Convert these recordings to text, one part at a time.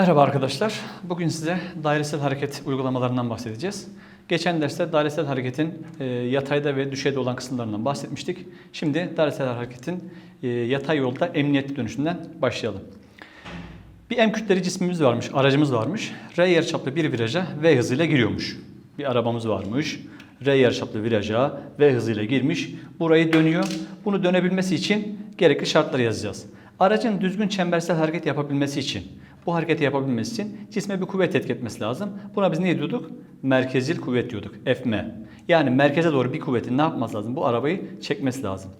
Merhaba arkadaşlar. Bugün size dairesel hareket uygulamalarından bahsedeceğiz. Geçen derste dairesel hareketin e, yatayda ve düşeyde olan kısımlarından bahsetmiştik. Şimdi dairesel hareketin e, yatay yolda emniyetli dönüşünden başlayalım. Bir M kütleli cismimiz varmış, aracımız varmış. R yarıçaplı bir viraja V hızıyla giriyormuş. Bir arabamız varmış. R yarıçaplı viraja V hızıyla girmiş. Burayı dönüyor. Bunu dönebilmesi için gerekli şartları yazacağız. Aracın düzgün çembersel hareket yapabilmesi için, bu hareketi yapabilmesi için cisme bir kuvvet etki etmesi lazım. Buna biz ne diyorduk? Merkezil kuvvet diyorduk. FM. Yani merkeze doğru bir kuvvetin ne yapması lazım? Bu arabayı çekmesi lazım.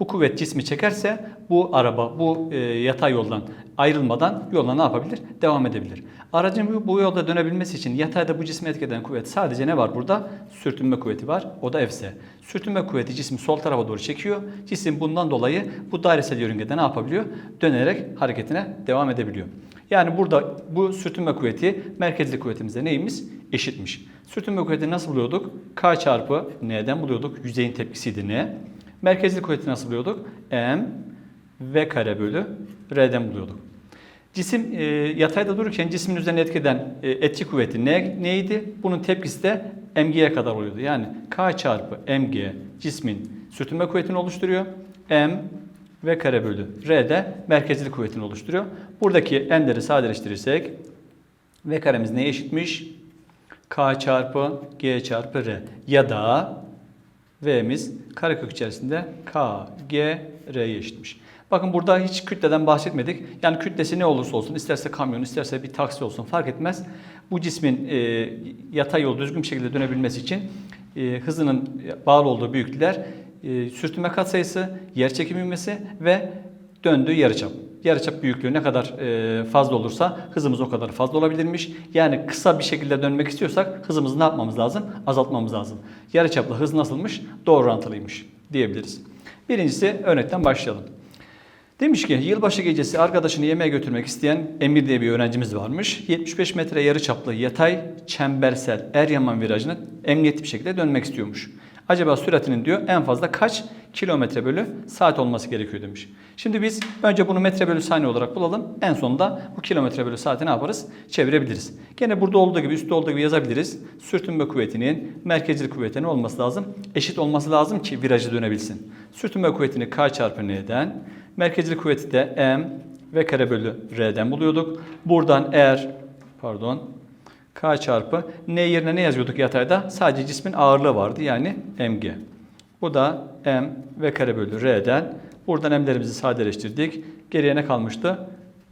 Bu kuvvet cismi çekerse bu araba bu e, yatay yoldan ayrılmadan yoluna ne yapabilir? Devam edebilir. Aracın bu, bu yolda dönebilmesi için yatayda bu cismi etkeden kuvvet sadece ne var burada? Sürtünme kuvveti var. O da Fs. Sürtünme kuvveti cismi sol tarafa doğru çekiyor. Cisim bundan dolayı bu dairesel yörüngede ne yapabiliyor? Dönerek hareketine devam edebiliyor. Yani burada bu sürtünme kuvveti merkezli kuvvetimize neymiş? Eşitmiş. Sürtünme kuvveti nasıl buluyorduk? K çarpı N'den buluyorduk. Yüzeyin tepkisiydi N. Merkezli kuvveti nasıl buluyorduk? M V kare bölü R'den buluyorduk. Cisim e, yatayda dururken cismin üzerine etkeden e, etki kuvveti ne, neydi? Bunun tepkisi de mg'ye kadar oluyordu. Yani K çarpı mg cismin sürtünme kuvvetini oluşturuyor. M V kare bölü R de merkezli kuvvetini oluşturuyor. Buradaki n'leri sadeleştirirsek V karemiz neye eşitmiş? K çarpı G çarpı R ya da V'miz karekök içerisinde K, G, R'ye eşitmiş. Bakın burada hiç kütleden bahsetmedik. Yani kütlesi ne olursa olsun, isterse kamyon, isterse bir taksi olsun fark etmez. Bu cismin e, yatay yol düzgün bir şekilde dönebilmesi için e, hızının bağlı olduğu büyüklükler e, sürtünme katsayısı, yerçekim ivmesi ve döndüğü yarıçap. Yarıçap büyüklüğü ne kadar e, fazla olursa hızımız o kadar fazla olabilirmiş. Yani kısa bir şekilde dönmek istiyorsak hızımızı ne yapmamız lazım? Azaltmamız lazım. Yarıçapla hız nasılmış? Doğru orantılıymış diyebiliriz. Birincisi örnekten başlayalım. Demiş ki yılbaşı gecesi arkadaşını yemeğe götürmek isteyen Emir diye bir öğrencimiz varmış. 75 metre yarı çaplı yatay çembersel Eryaman virajını emniyetli bir şekilde dönmek istiyormuş. Acaba süratinin diyor en fazla kaç kilometre bölü saat olması gerekiyor demiş. Şimdi biz önce bunu metre bölü saniye olarak bulalım. En sonunda bu kilometre bölü saati ne yaparız? Çevirebiliriz. Gene burada olduğu gibi üstte olduğu gibi yazabiliriz. Sürtünme kuvvetinin merkezli kuvvetinin olması lazım. Eşit olması lazım ki virajı dönebilsin. Sürtünme kuvvetini K çarpı N'den, merkezli kuvveti de M ve kare bölü R'den buluyorduk. Buradan eğer pardon K çarpı N yerine ne yazıyorduk yatayda? Sadece cismin ağırlığı vardı yani mg. Bu da m v kare bölü r'den. Buradan m'lerimizi sadeleştirdik. Geriye ne kalmıştı?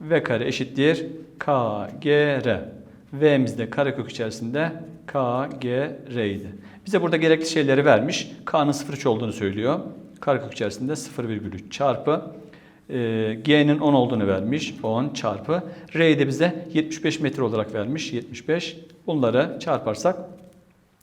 v kare eşittir k g r. V'miz de karekök içerisinde k g r idi. Bize burada gerekli şeyleri vermiş. K'nın 0,3 olduğunu söylüyor. Karekök içerisinde 0,3 çarpı G'nin 10 olduğunu vermiş. 10 çarpı. R'yi de bize 75 metre olarak vermiş. 75. Bunları çarparsak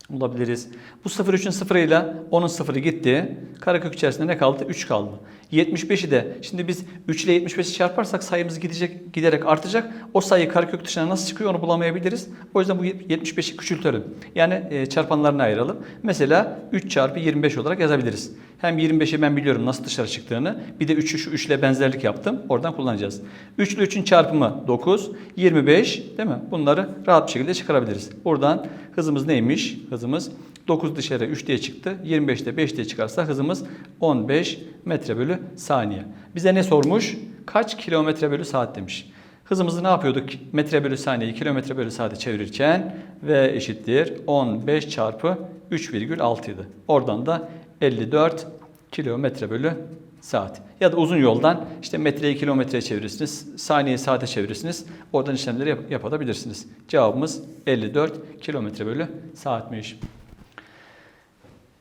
bulabiliriz. Bu 0,3'ün 0 ile 10'un 0'ı gitti. Karekök içerisinde ne kaldı? 3 kaldı. 75'i de şimdi biz 3 ile 75'i çarparsak sayımız gidecek, giderek artacak. O sayı karekök dışına nasıl çıkıyor onu bulamayabiliriz. O yüzden bu 75'i küçültelim. Yani e, çarpanlarına ayıralım. Mesela 3 çarpı 25 olarak yazabiliriz. Hem 25'i ben biliyorum nasıl dışarı çıktığını. Bir de 3'ü şu 3 ile benzerlik yaptım. Oradan kullanacağız. 3 ile 3'ün çarpımı 9, 25 değil mi? Bunları rahat bir şekilde çıkarabiliriz. Buradan hızımız neymiş? Hızımız 9 dışarı 3 diye çıktı. 25'te 5 diye çıkarsa hızımız 15 metre bölü saniye. Bize ne sormuş? Kaç kilometre bölü saat demiş. Hızımızı ne yapıyorduk? Metre bölü saniyeyi kilometre bölü saate çevirirken V eşittir 15 çarpı 3,6 idi. Oradan da 54 kilometre bölü saat. Ya da uzun yoldan işte metreyi kilometreye çevirirsiniz, saniyeyi saate çevirirsiniz. Oradan işlemleri yap- yapabilirsiniz. Cevabımız 54 kilometre bölü saatmiş.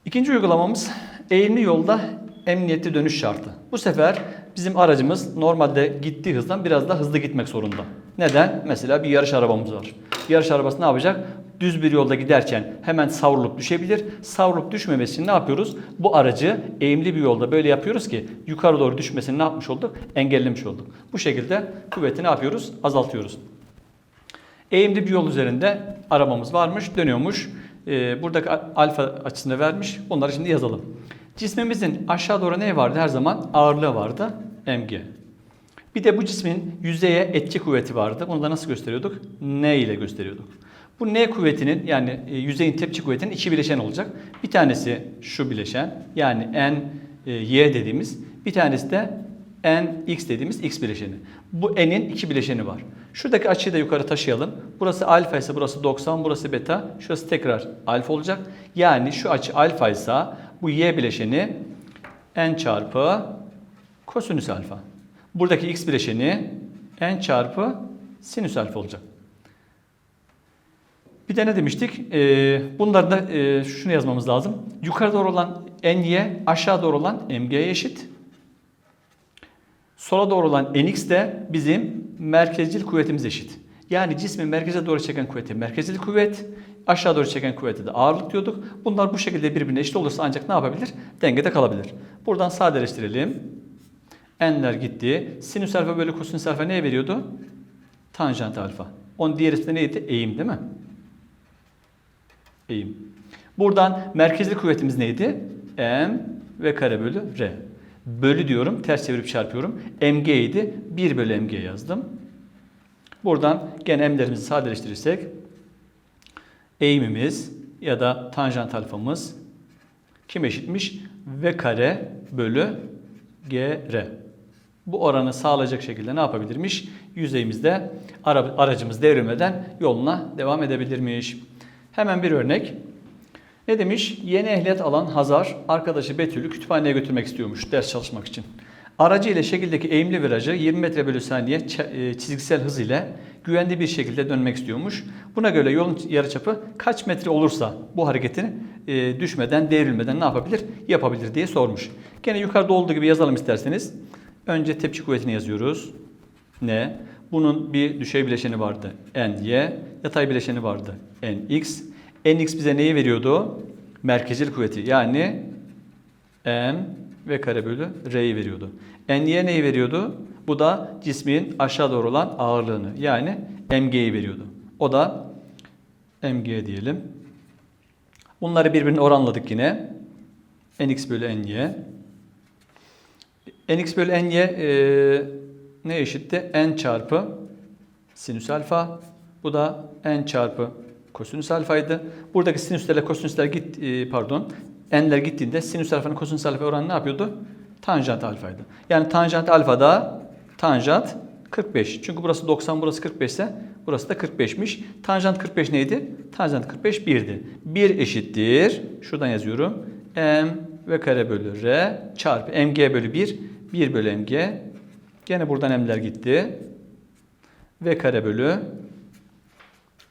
İkinci uygulamamız eğimli yolda emniyetli dönüş şartı. Bu sefer bizim aracımız normalde gittiği hızdan biraz daha hızlı gitmek zorunda. Neden? Mesela bir yarış arabamız var. Yarış arabası ne yapacak? Düz bir yolda giderken hemen savrulup düşebilir. Savrulup düşmemesi için ne yapıyoruz? Bu aracı eğimli bir yolda böyle yapıyoruz ki yukarı doğru düşmesini ne yapmış olduk? Engellemiş olduk. Bu şekilde kuvveti ne yapıyoruz? Azaltıyoruz. Eğimli bir yol üzerinde arabamız varmış, dönüyormuş. Ee, buradaki alfa açısını vermiş. Bunları şimdi yazalım. Cismimizin aşağı doğru ne vardı her zaman? Ağırlığı vardı. mg. Bir de bu cismin yüzeye etki kuvveti vardı. Onu da nasıl gösteriyorduk? N ile gösteriyorduk. Bu N kuvvetinin yani e, yüzeyin tepki kuvvetinin iki bileşen olacak. Bir tanesi şu bileşen yani N e, Y dediğimiz bir tanesi de N X dediğimiz X bileşeni. Bu N'in iki bileşeni var. Şuradaki açıyı da yukarı taşıyalım. Burası alfa ise burası 90, burası beta. Şurası tekrar alfa olacak. Yani şu açı alfa ise bu Y bileşeni N çarpı kosinüs alfa. Buradaki X bileşeni N çarpı sinüs alfa olacak. Bir de ne demiştik? Ee, bunları da e, şunu yazmamız lazım. Yukarı doğru olan ny, aşağı doğru olan mg'ye eşit. Sola doğru olan nx de bizim merkezcil kuvvetimiz eşit. Yani cismin merkeze doğru çeken kuvveti merkezcil kuvvet, aşağı doğru çeken kuvveti de ağırlık diyorduk. Bunlar bu şekilde birbirine eşit olursa ancak ne yapabilir? Dengede kalabilir. Buradan sadeleştirelim. N'ler gitti. Sinüs alfa bölü kosinüs alfa neye veriyordu? Tanjant alfa. Onun diğer ismi neydi? Eğim değil mi? Eğim. Buradan merkezli kuvvetimiz neydi? M ve kare bölü R. Bölü diyorum, ters çevirip çarpıyorum. MG idi. 1 bölü MG yazdım. Buradan gene M'lerimizi sadeleştirirsek eğimimiz ya da tanjant alfamız kim eşitmiş? V kare bölü GR. Bu oranı sağlayacak şekilde ne yapabilirmiş? Yüzeyimizde ara- aracımız devrilmeden yoluna devam edebilirmiş. Hemen bir örnek. Ne demiş? Yeni ehliyet alan Hazar arkadaşı Betül'ü kütüphaneye götürmek istiyormuş ders çalışmak için. Aracı ile şekildeki eğimli virajı 20 metre bölü saniye e, çizgisel hız ile güvenli bir şekilde dönmek istiyormuş. Buna göre yolun yarıçapı kaç metre olursa bu hareketini e, düşmeden, devrilmeden ne yapabilir? Yapabilir diye sormuş. Gene yukarıda olduğu gibi yazalım isterseniz. Önce tepki kuvvetini yazıyoruz. N. Bunun bir düşey bileşeni vardı. N, Y. Yatay bileşeni vardı. N, X. N, X bize neyi veriyordu? Merkezil kuvveti. Yani M ve kare bölü R'yi veriyordu. N, Y neyi veriyordu? Bu da cismin aşağı doğru olan ağırlığını. Yani MG'yi veriyordu. O da MG diyelim. Bunları birbirine oranladık yine. NX bölü NY. nx bölü ny e, ne eşitti? n çarpı sinüs alfa. Bu da n çarpı kosinüs alfaydı. Buradaki sinüslerle kosinüsler git e, pardon n'ler gittiğinde sinüs alfanın kosinüs alfa oranı ne yapıyordu? Tanjant alfaydı. Yani tanjant alfa da tanjant 45. Çünkü burası 90, burası 45 ise burası da 45'miş. Tanjant 45 neydi? Tanjant 45 1'di. 1 eşittir. Şuradan yazıyorum. M ve kare bölü R çarpı mg bölü 1. 1 bölü mg. Gene buradan m'ler gitti. V kare bölü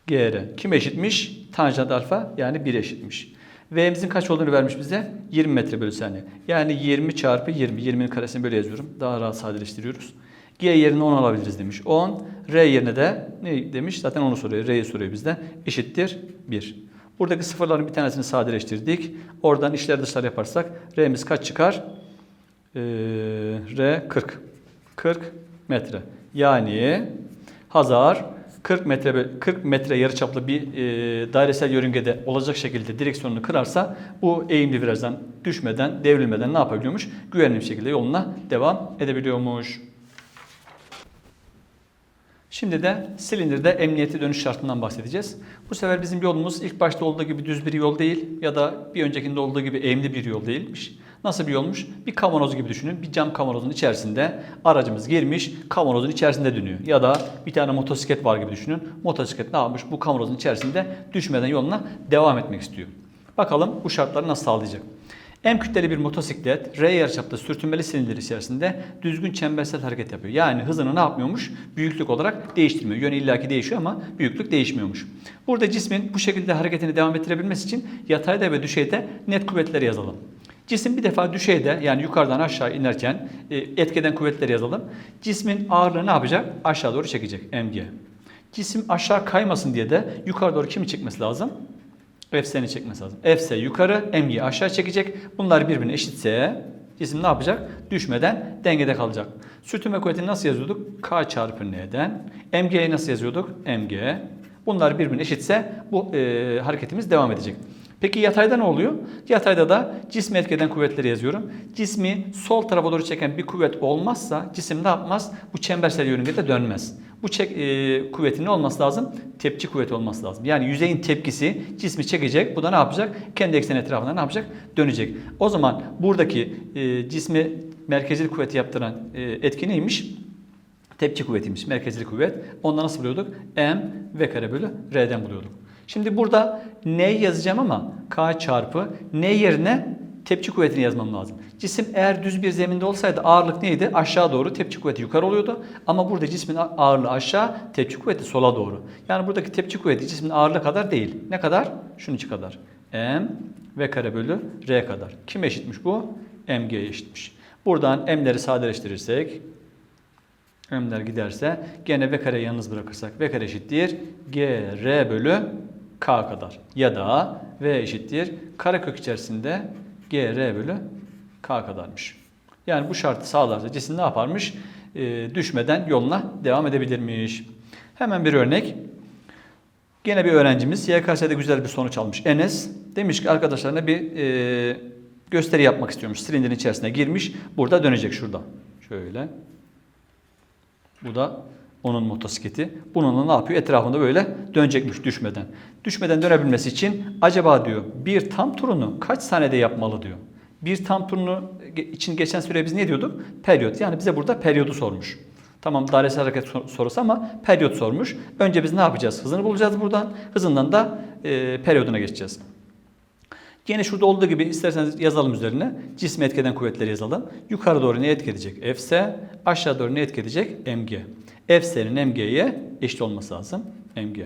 gr. Kim eşitmiş? Tanjant alfa yani 1 eşitmiş. V'mizin kaç olduğunu vermiş bize? 20 metre bölü saniye. Yani 20 çarpı 20. 20'nin karesini böyle yazıyorum. Daha rahat sadeleştiriyoruz. G yerine 10 alabiliriz demiş. 10. R yerine de ne demiş? Zaten onu soruyor. R'yi soruyor bizden. Eşittir 1. Buradaki sıfırların bir tanesini sadeleştirdik. Oradan işler dışlar yaparsak R'miz kaç çıkar? Ee, R 40. 40 metre. Yani Hazar 40 metre böl- 40 metre yarıçaplı bir e, dairesel yörüngede olacak şekilde direksiyonunu kırarsa bu eğimli virajdan düşmeden, devrilmeden ne yapabiliyormuş? Güvenli bir şekilde yoluna devam edebiliyormuş. Şimdi de silindirde emniyeti dönüş şartından bahsedeceğiz. Bu sefer bizim yolumuz ilk başta olduğu gibi düz bir yol değil ya da bir öncekinde olduğu gibi eğimli bir yol değilmiş. Nasıl bir yolmuş? Bir kavanoz gibi düşünün. Bir cam kavanozun içerisinde aracımız girmiş, kavanozun içerisinde dönüyor. Ya da bir tane motosiklet var gibi düşünün. Motosiklet ne yapmış? Bu kavanozun içerisinde düşmeden yoluna devam etmek istiyor. Bakalım bu şartları nasıl sağlayacak? M kütleli bir motosiklet R yarıçapta sürtünmeli silindir içerisinde düzgün çembersel hareket yapıyor. Yani hızını ne yapmıyormuş? Büyüklük olarak değiştirmiyor. Yönü illaki değişiyor ama büyüklük değişmiyormuş. Burada cismin bu şekilde hareketini devam ettirebilmesi için yatayda ve düşeyde net kuvvetleri yazalım. Cisim bir defa düşeyde yani yukarıdan aşağı inerken e, etkeden kuvvetleri yazalım. Cismin ağırlığı ne yapacak? Aşağı doğru çekecek mg. Cisim aşağı kaymasın diye de yukarı doğru kimi çekmesi lazım? Fs'ni çekmesi lazım. Fs yukarı, mg aşağı çekecek. Bunlar birbirine eşitse cisim ne yapacak? Düşmeden dengede kalacak. Sürtünme kuvvetini nasıl yazıyorduk? K çarpı N'den. mg'yi nasıl yazıyorduk? mg. Bunlar birbirine eşitse bu e, hareketimiz devam edecek. Peki yatayda ne oluyor? Yatayda da cismi etkeden kuvvetleri yazıyorum. Cismi sol tarafa doğru çeken bir kuvvet olmazsa cisim ne yapmaz? Bu çembersel yörüngede dönmez. Bu çek, e, kuvvetin ne olması lazım? Tepki kuvveti olması lazım. Yani yüzeyin tepkisi cismi çekecek. Bu da ne yapacak? Kendi ekseni etrafında ne yapacak? Dönecek. O zaman buradaki e, cismi merkezil kuvveti yaptıran e, etki neymiş? Tepki kuvvetiymiş. Merkezli kuvvet. Ondan nasıl buluyorduk? M V kare bölü R'den buluyorduk. Şimdi burada N yazacağım ama K çarpı N yerine tepki kuvvetini yazmam lazım. Cisim eğer düz bir zeminde olsaydı ağırlık neydi? Aşağı doğru tepki kuvveti yukarı oluyordu. Ama burada cismin ağırlığı aşağı, tepki kuvveti sola doğru. Yani buradaki tepki kuvveti cismin ağırlığı kadar değil. Ne kadar? Şunun içi kadar. M V kare bölü R kadar. Kim eşitmiş bu? MG'ye eşitmiş. Buradan M'leri sadeleştirirsek M'ler giderse gene V kare yalnız bırakırsak V kare eşittir G R bölü K kadar. Ya da V eşittir karekök içerisinde G R bölü K kadarmış. Yani bu şartı sağlarsa cisim ne yaparmış? Ee, düşmeden yoluna devam edebilirmiş. Hemen bir örnek. Gene bir öğrencimiz YKS'de güzel bir sonuç almış. Enes demiş ki arkadaşlarına bir e, gösteri yapmak istiyormuş. Silindirin içerisine girmiş. Burada dönecek şurada. Şöyle. Bu da onun motosikleti. Bununla ne yapıyor? Etrafında böyle dönecekmiş düşmeden. Düşmeden dönebilmesi için acaba diyor bir tam turunu kaç saniyede yapmalı diyor. Bir tam turunu için geçen süre biz ne diyorduk? Periyot. Yani bize burada periyodu sormuş. Tamam dairesel hareket sor- sorusu ama periyot sormuş. Önce biz ne yapacağız? Hızını bulacağız buradan. Hızından da e, periyoduna geçeceğiz. Yine şurada olduğu gibi isterseniz yazalım üzerine. Cismi etkeden kuvvetleri yazalım. Yukarı doğru ne etki edecek? Fs. Aşağı doğru ne etki edecek? Mg. Fs'nin Mg'ye eşit olması lazım. Mg.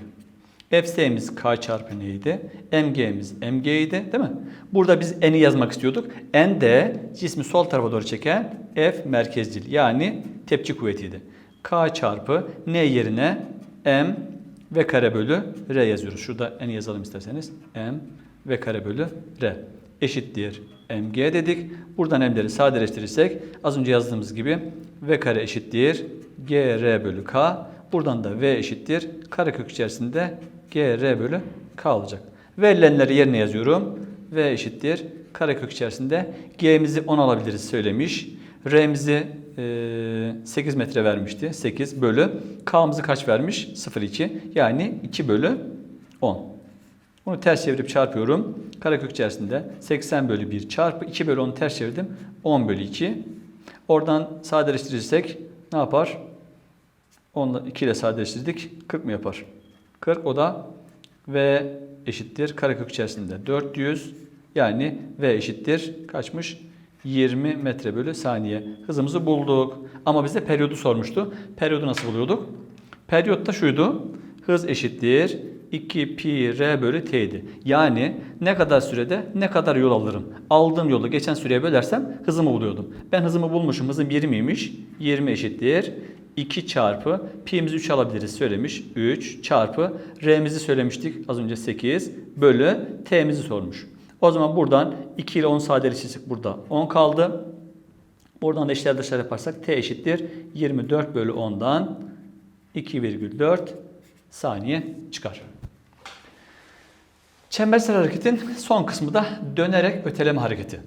Fs'miz K çarpı neydi? Mg'miz Mg'ydi değil mi? Burada biz N'i yazmak istiyorduk. N de cismi sol tarafa doğru çeken F merkezcil yani tepki kuvvetiydi. K çarpı N yerine M ve kare bölü R yazıyoruz. Şurada N yazalım isterseniz. M ve kare bölü R eşittir mg dedik. Buradan m'leri sadeleştirirsek az önce yazdığımız gibi v kare eşittir gr bölü k. Buradan da v eşittir karekök içerisinde gr bölü k olacak. Verilenleri yerine yazıyorum. v eşittir karekök içerisinde g'mizi 10 alabiliriz söylemiş. R'mizi e, 8 metre vermişti. 8 bölü k'mızı kaç vermiş? 0,2 yani 2 bölü 10. Bunu ters çevirip çarpıyorum. Karekök içerisinde 80 bölü 1 çarpı 2 bölü 10'u ters çevirdim. 10 bölü 2. Oradan sadeleştirirsek ne yapar? 10 2 ile sadeleştirdik. 40 mı yapar? 40 o da V eşittir. Karekök içerisinde 400 yani V eşittir. Kaçmış? 20 metre bölü saniye. Hızımızı bulduk. Ama bize periyodu sormuştu. Periyodu nasıl buluyorduk? Periyot da şuydu. Hız eşittir 2 pi r bölü t'ydi. Yani ne kadar sürede ne kadar yol alırım. Aldığım yolu geçen süreye bölersem hızımı buluyordum. Ben hızımı bulmuşum. Hızım 20'ymiş. 20 eşittir. 2 çarpı pi'mizi 3 alabiliriz söylemiş. 3 çarpı r'mizi söylemiştik az önce 8 bölü t'mizi sormuş. O zaman buradan 2 ile 10 sadeleştirsek burada 10 kaldı. Buradan da işler dışarı yaparsak t eşittir 24 bölü 10'dan 2,4 saniye çıkar. Çembersel hareketin son kısmı da dönerek öteleme hareketi.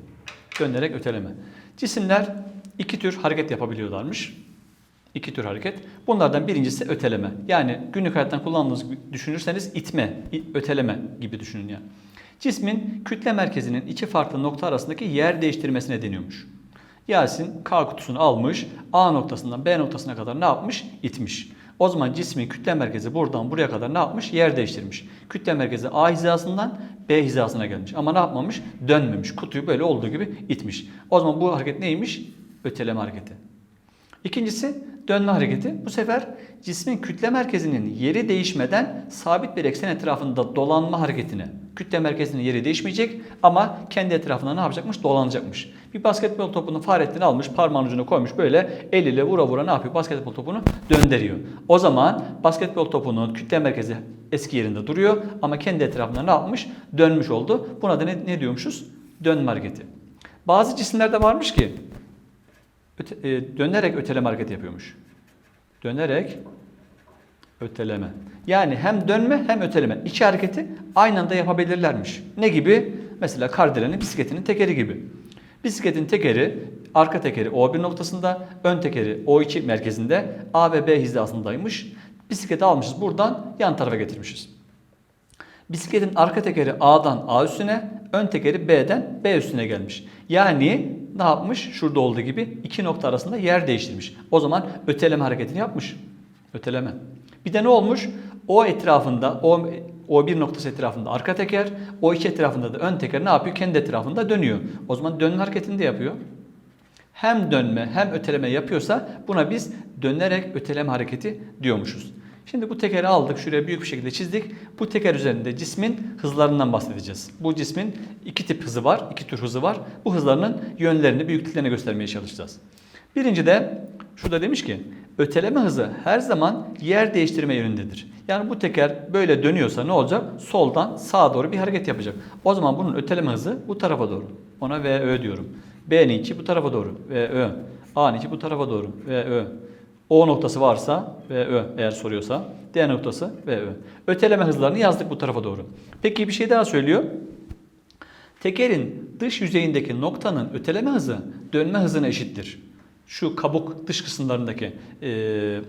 Dönerek öteleme. Cisimler iki tür hareket yapabiliyorlarmış. İki tür hareket. Bunlardan birincisi öteleme. Yani günlük hayattan kullandığınız düşünürseniz itme, öteleme gibi düşünün yani. Cismin kütle merkezinin iki farklı nokta arasındaki yer değiştirmesine deniyormuş. Yasin K kutusunu almış, A noktasından B noktasına kadar ne yapmış? İtmiş. O zaman cismin kütle merkezi buradan buraya kadar ne yapmış? Yer değiştirmiş. Kütle merkezi A hizasından B hizasına gelmiş. Ama ne yapmamış? Dönmemiş. Kutuyu böyle olduğu gibi itmiş. O zaman bu hareket neymiş? Öteleme hareketi. İkincisi dönme hareketi. Bu sefer cismin kütle merkezinin yeri değişmeden sabit bir eksen etrafında dolanma hareketine. Kütle merkezinin yeri değişmeyecek ama kendi etrafında ne yapacakmış? Dolanacakmış. Bir basketbol topunu Fahrettin almış, parmağın ucuna koymuş böyle eliyle vura vura ne yapıyor? Basketbol topunu döndürüyor. O zaman basketbol topunun kütle merkezi eski yerinde duruyor ama kendi etrafında ne yapmış? Dönmüş oldu. Buna da ne, ne diyormuşuz? Dönme hareketi. Bazı cisimlerde varmış ki öte, e, dönerek öteleme hareketi yapıyormuş. Dönerek öteleme. Yani hem dönme hem öteleme. İki hareketi aynı anda yapabilirlermiş. Ne gibi? Mesela kardelenin bisikletinin tekeri gibi. Bisikletin tekeri, arka tekeri O1 noktasında, ön tekeri O2 merkezinde A ve B hizasındaymış. Bisikleti almışız buradan yan tarafa getirmişiz. Bisikletin arka tekeri A'dan A üstüne, ön tekeri B'den B üstüne gelmiş. Yani ne yapmış? Şurada olduğu gibi iki nokta arasında yer değiştirmiş. O zaman öteleme hareketini yapmış. Öteleme. Bir de ne olmuş? O etrafında, o, o bir noktası etrafında arka teker, o iki etrafında da ön teker ne yapıyor? Kendi etrafında dönüyor. O zaman dönme hareketini de yapıyor. Hem dönme hem öteleme yapıyorsa buna biz dönerek öteleme hareketi diyormuşuz. Şimdi bu tekeri aldık, şuraya büyük bir şekilde çizdik. Bu teker üzerinde cismin hızlarından bahsedeceğiz. Bu cismin iki tip hızı var, iki tür hızı var. Bu hızlarının yönlerini, büyüklüklerini göstermeye çalışacağız. Birinci de şurada demiş ki öteleme hızı her zaman yer değiştirme yönündedir. Yani bu teker böyle dönüyorsa ne olacak? Soldan sağa doğru bir hareket yapacak. O zaman bunun öteleme hızı bu tarafa doğru. Ona VÖ diyorum. B'ninki bu tarafa doğru. VÖ. A'ninki bu tarafa doğru. VÖ. O noktası varsa VÖ eğer soruyorsa. D noktası VÖ. Öteleme hızlarını yazdık bu tarafa doğru. Peki bir şey daha söylüyor. Tekerin dış yüzeyindeki noktanın öteleme hızı dönme hızına eşittir. Şu kabuk dış kısımlarındaki eee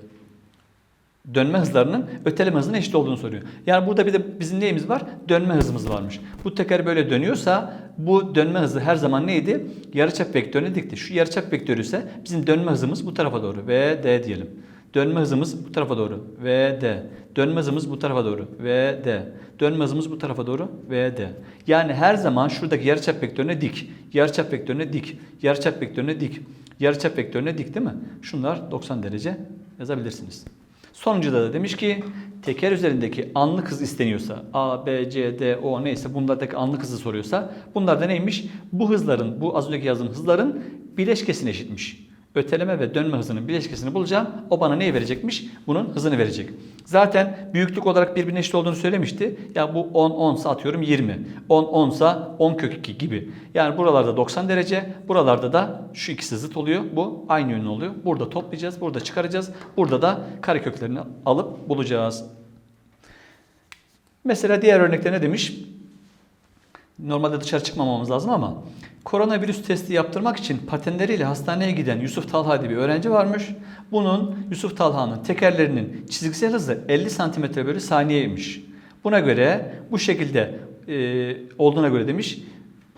dönme hızlarının öteleme hızına eşit olduğunu soruyor. Yani burada bir de bizim neyimiz var? Dönme hızımız varmış. Bu teker böyle dönüyorsa bu dönme hızı her zaman neydi? Yarıçap vektörüne dikti. Şu yarıçap vektörü ise bizim dönme hızımız bu tarafa doğru. V, D diyelim. Dönme hızımız bu tarafa doğru. V, D. Dönme hızımız bu tarafa doğru. V, D. Dönme hızımız bu tarafa doğru. V, D. Yani her zaman şuradaki yarıçap vektörüne dik. Yarıçap vektörüne dik. Yarıçap vektörüne dik. Yarıçap vektörüne dik değil mi? Şunlar 90 derece yazabilirsiniz. Sonuncuda da demiş ki teker üzerindeki anlık hız isteniyorsa A, B, C, D, O neyse bunlardaki anlık hızı soruyorsa bunlar da neymiş? Bu hızların, bu az önceki yazdığım hızların bileşkesine eşitmiş. Öteleme ve dönme hızının bileşkesini bulacağım. O bana neyi verecekmiş? Bunun hızını verecek. Zaten büyüklük olarak birbirine eşit olduğunu söylemişti. Ya bu 10 10 sa atıyorum 20. 10 10 sa 10 kök 2 gibi. Yani buralarda 90 derece, buralarda da şu ikisi zıt oluyor. Bu aynı yönlü oluyor. Burada toplayacağız, burada çıkaracağız. Burada da kareköklerini alıp bulacağız. Mesela diğer örnekte ne demiş? Normalde dışarı çıkmamamız lazım ama koronavirüs testi yaptırmak için patenleriyle hastaneye giden Yusuf Talha diye bir öğrenci varmış. Bunun Yusuf Talha'nın tekerlerinin çizgisel hızı 50 cm bölü saniyeymiş. Buna göre bu şekilde e, olduğuna göre demiş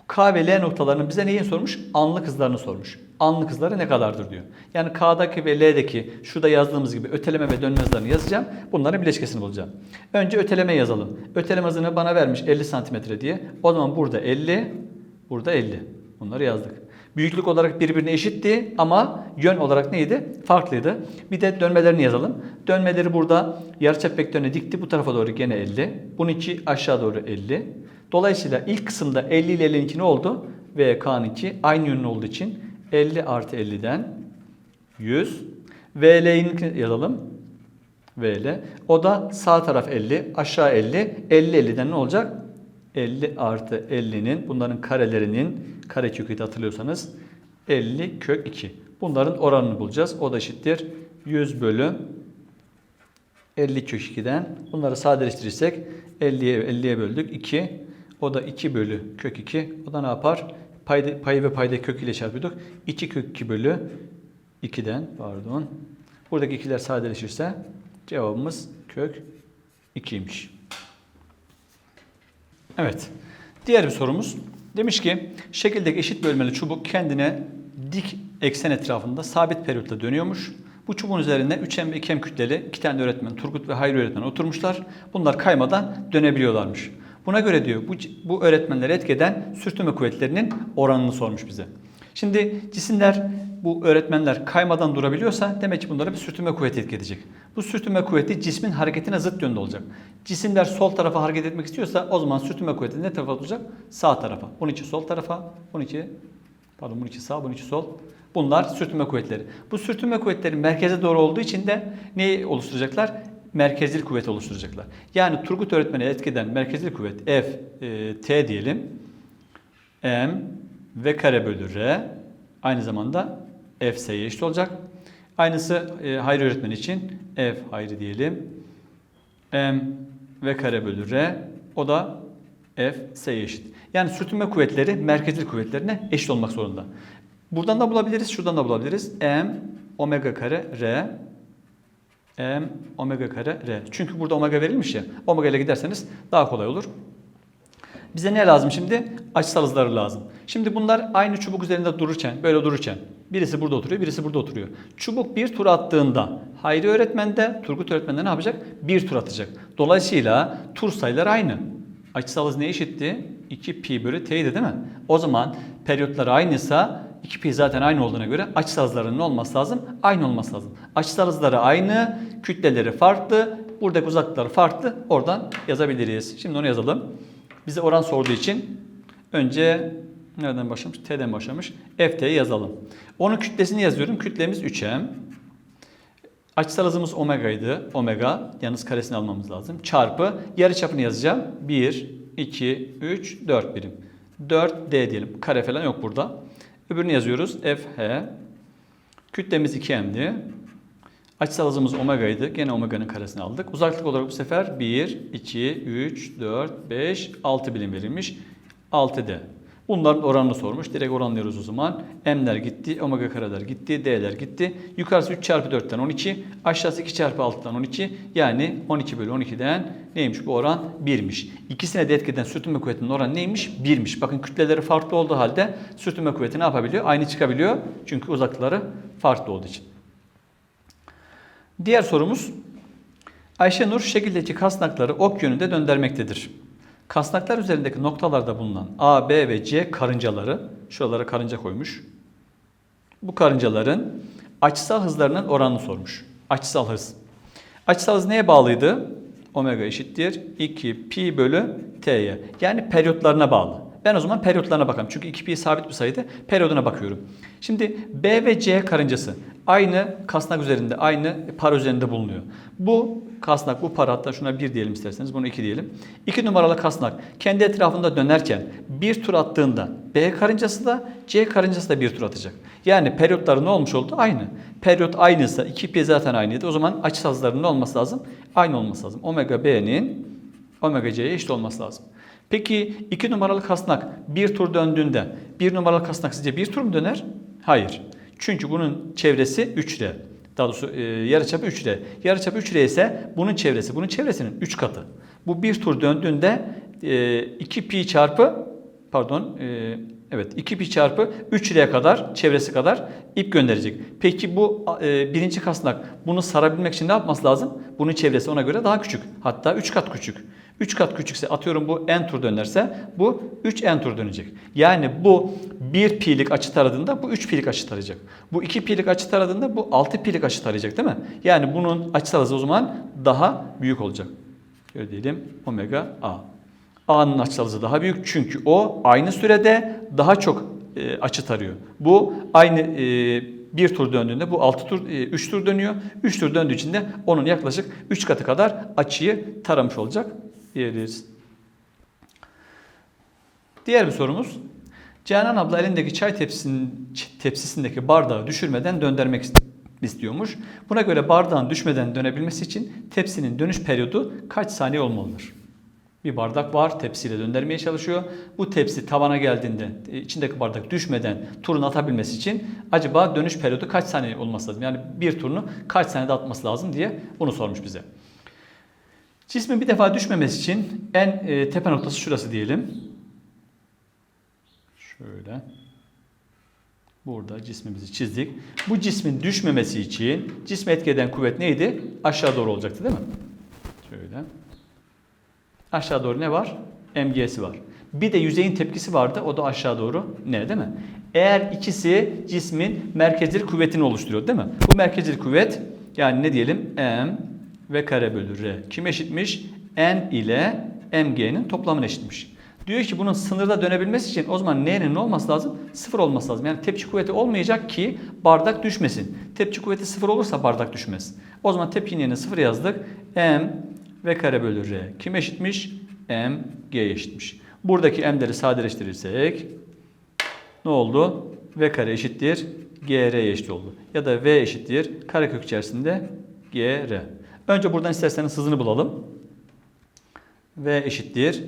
K ve L noktalarının bize neyi sormuş? Anlık hızlarını sormuş. Anlık hızları ne kadardır diyor. Yani K'daki ve L'deki şurada yazdığımız gibi öteleme ve dönme hızlarını yazacağım. Bunların bileşkesini bulacağım. Önce öteleme yazalım. Öteleme hızını bana vermiş 50 santimetre diye. O zaman burada 50, burada 50. Bunları yazdık. Büyüklük olarak birbirine eşitti ama yön olarak neydi? Farklıydı. Bir de dönmelerini yazalım. Dönmeleri burada yarıçap vektörüne dikti. Bu tarafa doğru gene 50. Bununki aşağı doğru 50. Dolayısıyla ilk kısımda 50 ile 50'ninki ne oldu? Ve K'ninki aynı yönlü olduğu için 50 artı 50'den 100. VL'yi yazalım. VL. O da sağ taraf 50, aşağı 50. 50 50'den ne olacak? 50 artı 50'nin bunların karelerinin karekökü de hatırlıyorsanız 50 kök 2. Bunların oranını bulacağız. O da eşittir 100 bölü 50 kök 2'den. Bunları sadeleştirirsek 50'ye 50'ye böldük 2. O da 2 bölü kök 2. O da ne yapar? Payda, payı ve payda kök ile çarpıyorduk. 2 kök 2 bölü 2'den pardon. Buradaki ikiler sadeleşirse cevabımız kök 2'ymiş. Evet. Diğer bir sorumuz. Demiş ki şekildeki eşit bölmeli çubuk kendine dik eksen etrafında sabit periyotla dönüyormuş. Bu çubuğun üzerine 3M ve 2M kütleli iki tane öğretmen Turgut ve Hayri öğretmen oturmuşlar. Bunlar kaymadan dönebiliyorlarmış. Buna göre diyor bu, bu öğretmenleri etkeden sürtünme kuvvetlerinin oranını sormuş bize. Şimdi cisimler bu öğretmenler kaymadan durabiliyorsa demek ki bunlara bir sürtünme kuvveti etki edecek. Bu sürtünme kuvveti cismin hareketine zıt yönde olacak. Cisimler sol tarafa hareket etmek istiyorsa o zaman sürtünme kuvveti ne tarafa olacak? Sağ tarafa. Bunun için sol tarafa, bunun için pardon bunun için sağ, bunun için sol. Bunlar sürtünme kuvvetleri. Bu sürtünme kuvvetleri merkeze doğru olduğu için de neyi oluşturacaklar? Merkezil kuvvet oluşturacaklar. Yani Turgut öğretmeni etkeden merkezil kuvvet F, e, T diyelim. M V kare bölü R aynı zamanda F S'ye eşit olacak. Aynısı e, Hayri öğretmen için F Hayri diyelim. M V kare bölü R. O da F S'ye eşit. Yani sürtünme kuvvetleri merkezil kuvvetlerine eşit olmak zorunda. Buradan da bulabiliriz, şuradan da bulabiliriz. M omega kare R M omega kare R. Çünkü burada omega verilmiş ya. Omega ile giderseniz daha kolay olur. Bize ne lazım şimdi? Açısal hızları lazım. Şimdi bunlar aynı çubuk üzerinde dururken, böyle dururken birisi burada oturuyor, birisi burada oturuyor. Çubuk bir tur attığında Hayri öğretmen de Turgut öğretmen de ne yapacak? Bir tur atacak. Dolayısıyla tur sayıları aynı. Açısal hız ne eşitti? 2 pi bölü t'ydi değil mi? O zaman periyotları aynıysa 2 pi zaten aynı olduğuna göre açısal hızlarının ne olması lazım? Aynı olması lazım. Açısal hızları aynı, kütleleri farklı, buradaki uzaklıkları farklı. Oradan yazabiliriz. Şimdi onu yazalım. Bize oran sorduğu için önce nereden başlamış? T'den başlamış. FT'yi yazalım. Onun kütlesini yazıyorum. Kütlemiz 3M. Açısal hızımız omega'ydı. Omega yalnız karesini almamız lazım. Çarpı yarıçapını yazacağım. 1, 2, 3, 4 birim. 4D diyelim. Kare falan yok burada. Öbürünü yazıyoruz. FH. Kütlemiz 2M'di. Açısal hızımız omega'ydı. Gene omega'nın karesini aldık. Uzaklık olarak bu sefer 1, 2, 3, 4, 5, 6 birim verilmiş. 6D. Bunların oranını sormuş. Direkt oranlıyoruz o zaman. M'ler gitti, omega kareler gitti, D'ler gitti. Yukarısı 3 çarpı 4'ten 12, aşağısı 2 çarpı 6'dan 12. Yani 12 bölü 12'den neymiş bu oran? 1'miş. İkisine de etkeden sürtünme kuvvetinin oranı neymiş? 1'miş. Bakın kütleleri farklı olduğu halde sürtünme kuvveti ne yapabiliyor? Aynı çıkabiliyor. Çünkü uzaklıkları farklı olduğu için. Diğer sorumuz Ayşenur şekildeki kasnakları ok yönünde döndürmektedir. Kasnaklar üzerindeki noktalarda bulunan A, B ve C karıncaları, şuralara karınca koymuş. Bu karıncaların açısal hızlarının oranını sormuş. Açısal hız. Açısal hız neye bağlıydı? Omega eşittir 2 pi bölü t'ye. Yani periyotlarına bağlı. Ben o zaman periyotlarına bakalım. Çünkü 2 pi sabit bir sayıydı. Periyoduna bakıyorum. Şimdi B ve C karıncası aynı kasnak üzerinde, aynı para üzerinde bulunuyor. Bu kasnak, bu para hatta şuna 1 diyelim isterseniz, bunu 2 diyelim. 2 numaralı kasnak kendi etrafında dönerken bir tur attığında B karıncası da C karıncası da bir tur atacak. Yani periyotları ne olmuş oldu? Aynı. Periyot aynıysa 2 pi zaten aynıydı. O zaman açısal hızların ne olması lazım? Aynı olması lazım. Omega B'nin omega C'ye eşit olması lazım. Peki 2 numaralı kasnak bir tur döndüğünde 1 numaralı kasnak sizce bir tur mu döner? Hayır. Çünkü bunun çevresi 3R. Daha doğrusu e, yarıçapı 3R. Yarıçapı 3R ise bunun çevresi, bunun çevresinin 3 katı. Bu bir tur döndüğünde e, 2 pi çarpı pardon e, evet 2 pi çarpı 3 R'ye kadar çevresi kadar ip gönderecek. Peki bu e, birinci kasnak bunu sarabilmek için ne yapması lazım? Bunun çevresi ona göre daha küçük. Hatta 3 kat küçük. 3 kat küçükse atıyorum bu n tur dönerse bu 3 n tur dönecek. Yani bu 1 pi'lik açı taradığında bu 3 pi'lik açı tarayacak. Bu 2 pi'lik açı taradığında bu 6 pi'lik açı tarayacak değil mi? Yani bunun açısal hızı o zaman daha büyük olacak. Şöyle diyelim omega a. A'nın açısal hızı daha büyük çünkü o aynı sürede daha çok e, açı tarıyor. Bu aynı e, bir tur döndüğünde bu 6 tur 3 tur dönüyor. 3 tur döndüğü için de onun yaklaşık 3 katı kadar açıyı taramış olacak diyebiliriz. Diğer bir sorumuz. Canan abla elindeki çay tepsisinin, tepsisindeki bardağı düşürmeden döndürmek istiyormuş. Buna göre bardağın düşmeden dönebilmesi için tepsinin dönüş periyodu kaç saniye olmalıdır? Bir bardak var, tepsiyle döndürmeye çalışıyor. Bu tepsi tavana geldiğinde içindeki bardak düşmeden turunu atabilmesi için acaba dönüş periyodu kaç saniye olması lazım? Yani bir turunu kaç saniyede atması lazım diye bunu sormuş bize. Cismin bir defa düşmemesi için en e, tepe noktası şurası diyelim. Şöyle. Burada cismimizi çizdik. Bu cismin düşmemesi için cisme etki eden kuvvet neydi? Aşağı doğru olacaktı değil mi? Şöyle. Aşağı doğru ne var? MG'si var. Bir de yüzeyin tepkisi vardı. O da aşağı doğru ne değil mi? Eğer ikisi cismin merkezil kuvvetini oluşturuyor değil mi? Bu merkezil kuvvet yani ne diyelim? M ve kare bölü R. Kim eşitmiş? N ile MG'nin toplamına eşitmiş. Diyor ki bunun sınırda dönebilmesi için o zaman N'nin ne olması lazım? Sıfır olması lazım. Yani tepki kuvveti olmayacak ki bardak düşmesin. Tepki kuvveti sıfır olursa bardak düşmez. O zaman tepkinin yerine sıfır yazdık. M ve kare bölü R. Kim eşitmiş? M, G eşitmiş. Buradaki M'leri sadeleştirirsek ne oldu? V kare eşittir GR eşit oldu. Ya da V eşittir karekök içerisinde GR. Önce buradan isterseniz hızını bulalım. V eşittir.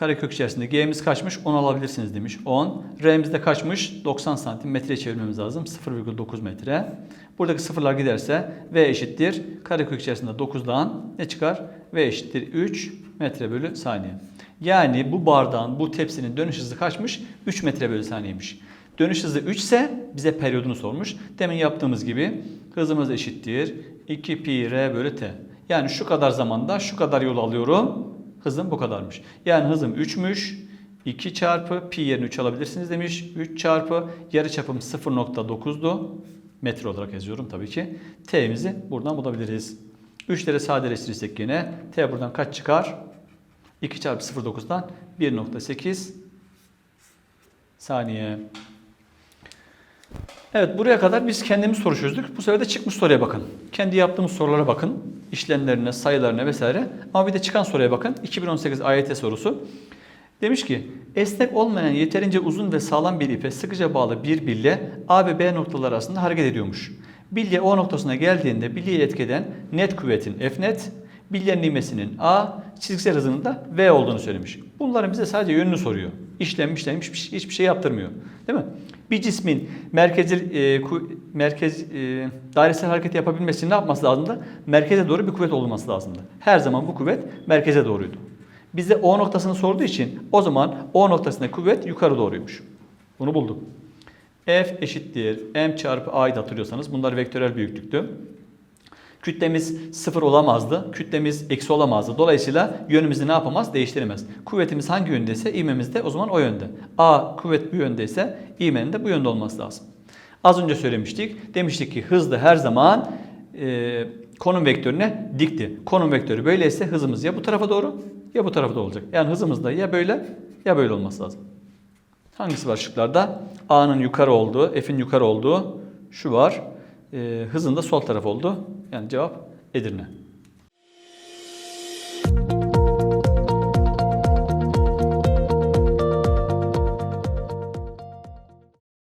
Karekök içerisinde G'miz kaçmış? 10 alabilirsiniz demiş. 10. R'miz de kaçmış? 90 santim metreye çevirmemiz lazım. 0,9 metre. Buradaki sıfırlar giderse V eşittir. Karekök içerisinde 9'dan ne çıkar? V eşittir 3 metre bölü saniye. Yani bu bardağın, bu tepsinin dönüş hızı kaçmış? 3 metre bölü saniyeymiş. Dönüş hızı 3 ise bize periyodunu sormuş. Demin yaptığımız gibi hızımız eşittir 2 pi r bölü t. Yani şu kadar zamanda şu kadar yol alıyorum. Hızım bu kadarmış. Yani hızım 3'müş. 2 çarpı pi yerine 3 alabilirsiniz demiş. 3 çarpı yarı çapım 0.9'du. Metre olarak yazıyorum tabii ki. T'mizi buradan bulabiliriz. 3'leri sadeleştirirsek yine T buradan kaç çıkar? 2 çarpı 0.9'dan 1.8 saniye. Evet buraya kadar biz kendimiz soru çözdük. Bu sefer de çıkmış soruya bakın. Kendi yaptığımız sorulara bakın. İşlemlerine, sayılarına vesaire. Ama bir de çıkan soruya bakın. 2018 AYT sorusu. Demiş ki esnek olmayan yeterince uzun ve sağlam bir ipe sıkıca bağlı bir bilye A ve B noktaları arasında hareket ediyormuş. Bilye O noktasına geldiğinde bilyeyi etkeden net kuvvetin F net, bilyenin ivmesinin A, çizgisel hızının da V olduğunu söylemiş. Bunların bize sadece yönünü soruyor. İşlem işlem hiçbir, şey- hiçbir şey yaptırmıyor. Değil mi? Bir cismin merkezi, e, merkez e, dairesel hareket yapabilmesi ne yapması lazımdı? Merkeze doğru bir kuvvet olması lazımdı. Her zaman bu kuvvet merkeze doğruydu. Bize O noktasını sorduğu için o zaman O noktasında kuvvet yukarı doğruymuş. Bunu bulduk. F eşittir m çarpı a'yı hatırlıyorsanız bunlar vektörel büyüklüktü. Kütlemiz sıfır olamazdı. Kütlemiz eksi olamazdı. Dolayısıyla yönümüzü ne yapamaz? Değiştiremez. Kuvvetimiz hangi yöndeyse ivmemiz de o zaman o yönde. A kuvvet bu yöndeyse ivmenin de bu yönde olması lazım. Az önce söylemiştik. Demiştik ki hız da her zaman e, konum vektörüne dikti. Konum vektörü böyleyse hızımız ya bu tarafa doğru ya bu tarafa doğru olacak. Yani hızımız da ya böyle ya böyle olması lazım. Hangisi var şıklarda? A'nın yukarı olduğu, F'in yukarı olduğu şu var. Ee, hızın da sol taraf oldu. Yani cevap Edirne.